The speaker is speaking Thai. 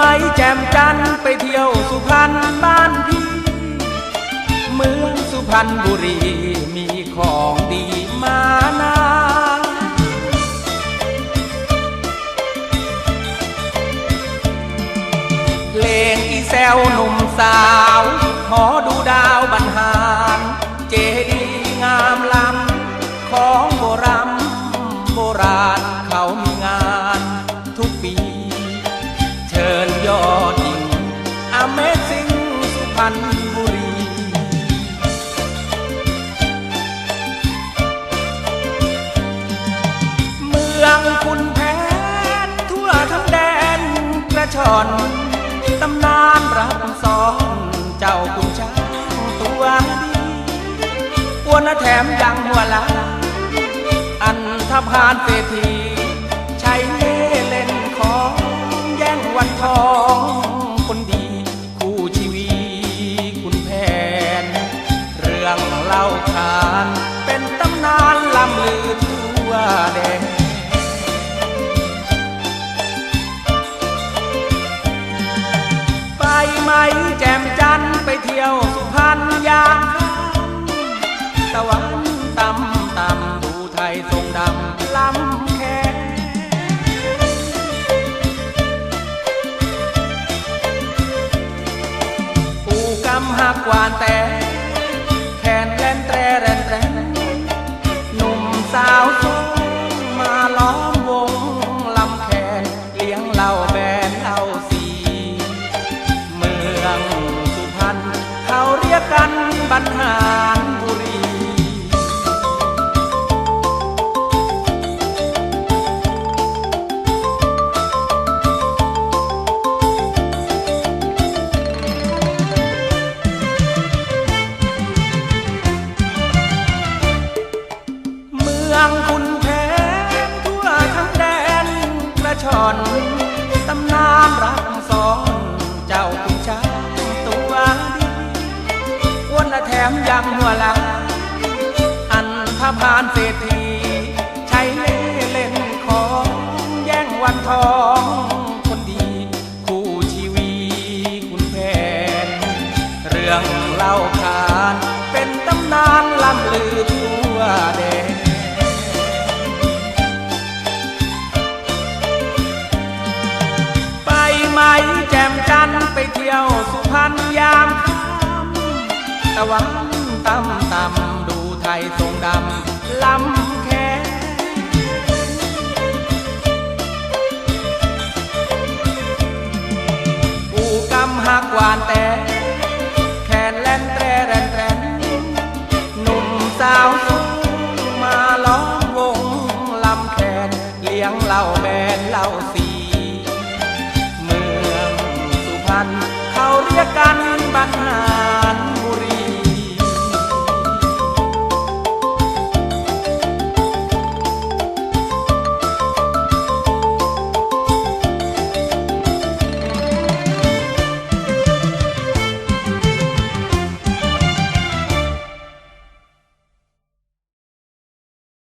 ไหมแจ่มจันไปเที่ยวสุพรรณบ้านพี่ เมืองสุพรรณบุรีมีของดีมานาเพลงอีแซวหนุ่มสาว รรณบุรีเมืองคุณแผนทั่วทั้งแดนกระชอนตำนานรักสอนเจ้าคุณช้างตัวดีอ้วนแถมยังหัวลาอันทพานเศรษฐี เล่าขาน เป็นตำนานลำลือทั่วแดนไปไหมแจ่มจันทร์ไปเที่ยวสุพรรณยาตะวันตำตำดูไทยทรงดำลำแค่ปูกำหักหวานแต่ กันบรรหา นพานเศรษฐีใช้เล่เล่นของแย่งวันทองคนดี คู่ชีวีคุณแผน เรื่องเล่าขานเป็นตำนานล่ำลือทั่วแดนไปไหมแจ่มจันทร์ไปเที่ยวสุพรรณยามค่ำตะวันต่ำต่ำดูไทยทรงดำ หักหวานแต่แขนแล่นแตรแรนแตรนหนุ่มสาวสูงมาล้อมวงลำแคนเลี้ยงเหล่าแบนเหล่าสีเมืองสุพรรณเขาเรียกกันบ้านนา